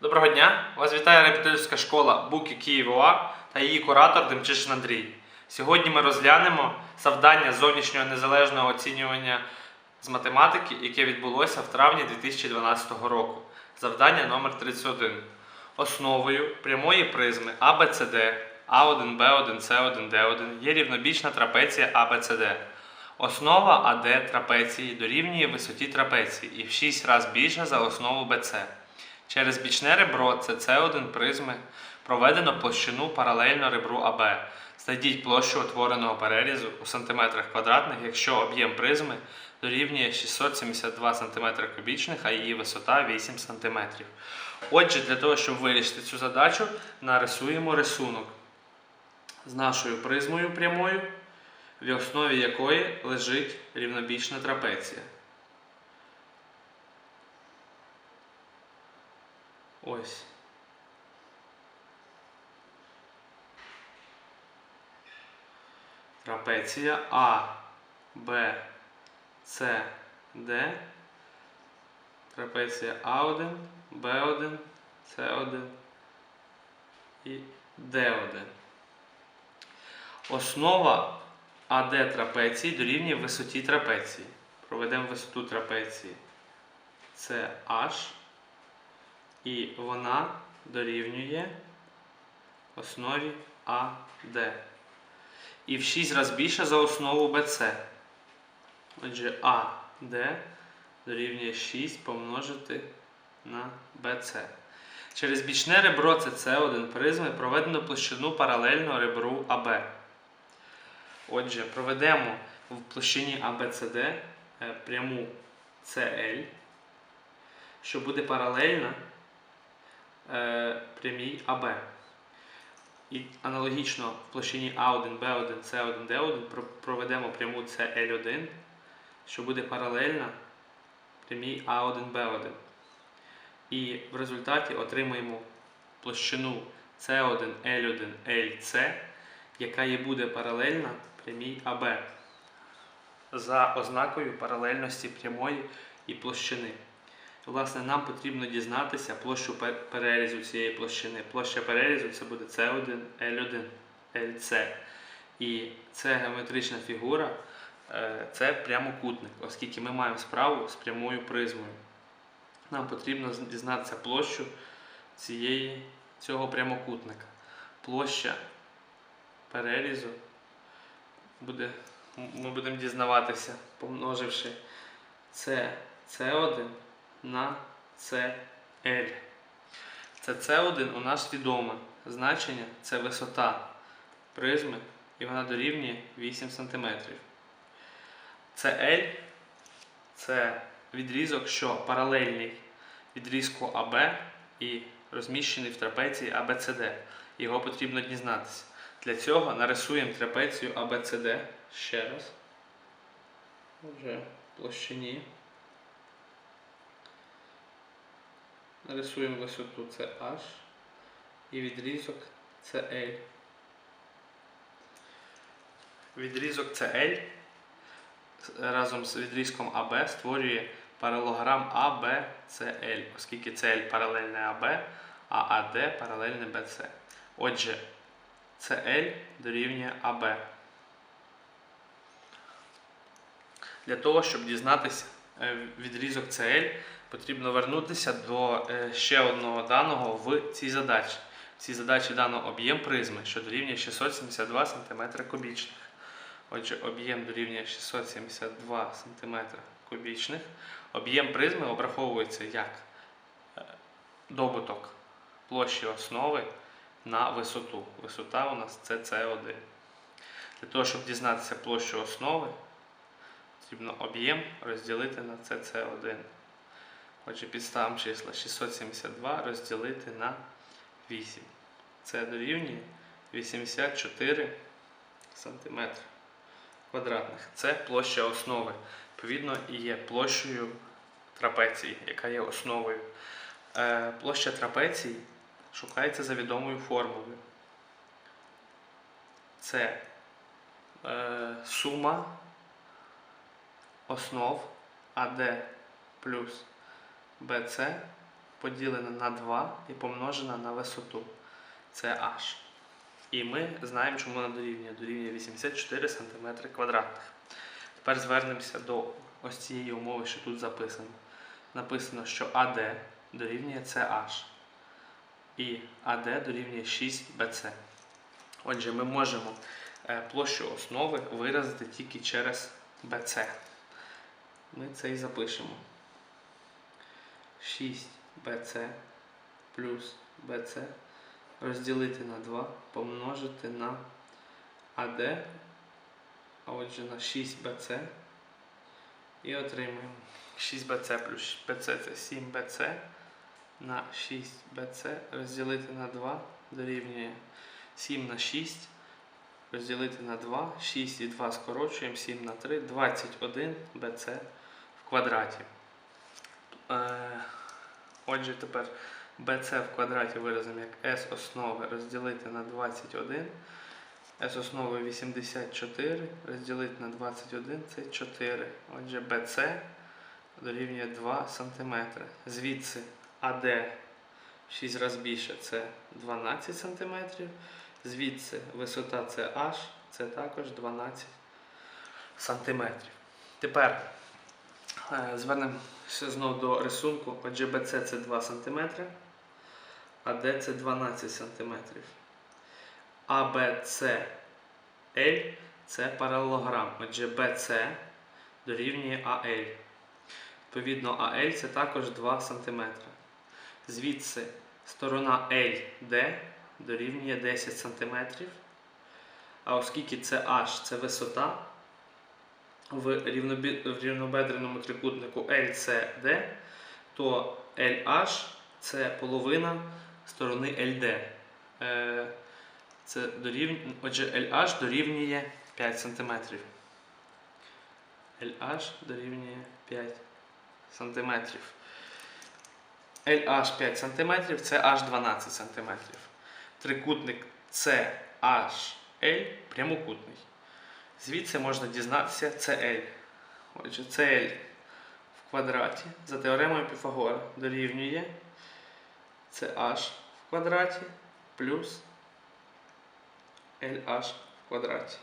Доброго дня! Вас вітає репетиторська школа Буки Київ ОА та її куратор Демчишин Андрій. Сьогодні ми розглянемо завдання зовнішнього незалежного оцінювання з математики, яке відбулося в травні 2012 року. Завдання номер 31. Основою прямої призми ABCD A1, B1, C1, D1 є рівнобічна трапеція ABCD. Основа АД трапеції дорівнює висоті трапеції і в 6 разів більше за основу BC. Через бічне ребро СС1 призми проведено площину паралельно ребру АБ. Знайдіть площу утвореного перерізу у сантиметрах квадратних, якщо об'єм призми дорівнює 672 см кубічних, а її висота 8 см. Отже, для того, щоб вирішити цю задачу, нарисуємо рисунок з нашою призмою прямою, в основі якої лежить рівнобічна трапеція. Ось. Трапеція А, Б, С, Д. Трапеція А1, Б1, С1 і Д1. Основа АД трапеції дорівнює висоті трапеції. Проведемо висоту трапеції. Це H. І вона дорівнює основі АД. І в 6 разів більше за основу BC. Отже, АД дорівнює 6 помножити на BC. Через бічне ребро СС1 призми проведено площину паралельно ребру АБ. Отже, проведемо в площині ABCD е, пряму CL, що буде паралельна прямій АБ. І аналогічно в площині А1, Б1, С1, Д1 проведемо пряму CL1, що буде паралельна прямій А1, Б1. І в результаті отримаємо площину С1, L1, LC, яка і буде паралельна прямій АБ за ознакою паралельності прямої і площини. Власне, нам потрібно дізнатися площу перерізу цієї площини. Площа перерізу це буде C1, L1, LC. І це геометрична фігура, е, це прямокутник, оскільки ми маємо справу з прямою призмою. Нам потрібно дізнатися площу цієї, цього прямокутника. Площа перерізу буде, ми будемо дізнаватися, помноживши це C1 на CL. Це С1 у нас відоме. Значення це висота призми, і вона дорівнює 8 см. CL це відрізок, що паралельний відрізку АБ і розміщений в трапеції ABCD. Його потрібно дізнатися. Для цього нарисуємо трапецію ABCD ще раз. Вже площині. Нарисуємо висоту це H і відрізок це L. Відрізок це L разом з відрізком AB створює паралограм ABCL, оскільки CL паралельне AB, а AD паралельне BC. Отже, CL дорівнює AB. Для того, щоб дізнатися е, відрізок CL, потрібно вернутися до е, ще одного даного в цій задачі. В цій задачі дано об'єм призми, що дорівнює 672 см кубічних. Отже, об'єм дорівнює 672 см кубічних. Об'єм призми обраховується як е, добуток площі основи на висоту. Висота у нас це С1. Для того, щоб дізнатися площу основи, потрібно об'єм розділити на СС1. Отже, підставимо числа 672 розділити на 8. Це дорівнює 84 см квадратних. Це площа основи. Відповідно, і є площею трапеції, яка є основою. Е, площа трапеції шукається за відомою формулою. Це е, сума основ АД плюс BC поділена на 2 і помножена на висоту. Це h. І ми знаємо, чому вона дорівнює. Дорівнює 84 см квадратних. Тепер звернемося до ось цієї умови, що тут записано. Написано, що AD дорівнює CH. І AD дорівнює 6BC. Отже, ми можемо е, площу основи виразити тільки через BC. Ми це і запишемо. 6BC плюс BC розділити на 2, помножити на AD, а отже на 6BC. І отримаємо 6BC плюс BC це 7BC на 6BC розділити на 2 дорівнює 7 на 6 розділити на 2, 6 і 2 скорочуємо, 7 на 3, 21 BC в квадраті. Отже, тепер BC в квадраті виразимо як S основи розділити на 21. S основи 84 розділити на 21 це 4. Отже, BC дорівнює 2 см. Звідси AD 6 разів більше це 12 см. Звідси висота це H, це також 12 см. Тепер е, звернемося знову до рисунку. Отже, BC це 2 см, а D це 12 см. ABCL це паралелограм. Отже, BC дорівнює AL. Відповідно, AL це також 2 см. Звідси сторона LD дорівнює 10 см. А оскільки це H це висота, в, рівнобедреному трикутнику LCD, то LH це половина сторони LD. Е, Це дорівнює, отже, LH дорівнює 5 см. LH дорівнює 5 см. LH 5 см це H 12 см. Трикутник CHL прямокутний. Звідси можна дізнатися CL. Отже, CL в квадраті за теоремою Піфагора дорівнює CH в квадраті плюс LH в квадраті.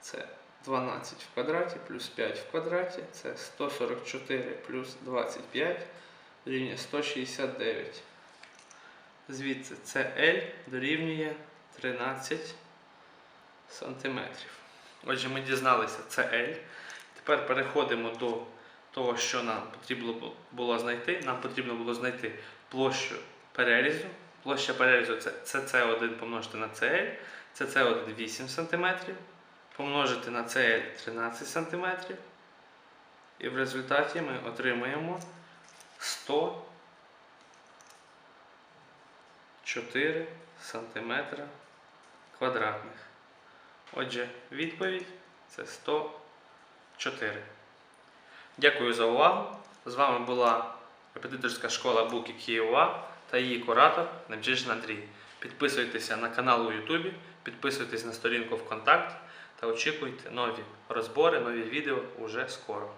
Це 12 в квадраті плюс 5 в квадраті. Це 144 плюс 25 дорівнює 169. Звідси CL дорівнює 13 сантиметрів. Отже, ми дізналися CL. Тепер переходимо до того, що нам потрібно було знайти. Нам потрібно було знайти площу перерізу. Площа перерізу це CC1 помножити на CL. CC1 8 см. Помножити на CL 13 см. І в результаті ми отримаємо 100 4 см квадратних. Отже, відповідь це 104. Дякую за увагу. З вами була репетиторська школа Буки Києва та її куратор Немчишин Андрій. Підписуйтеся на канал у Ютубі, підписуйтесь на сторінку ВКонтакті та очікуйте нові розбори, нові відео уже скоро.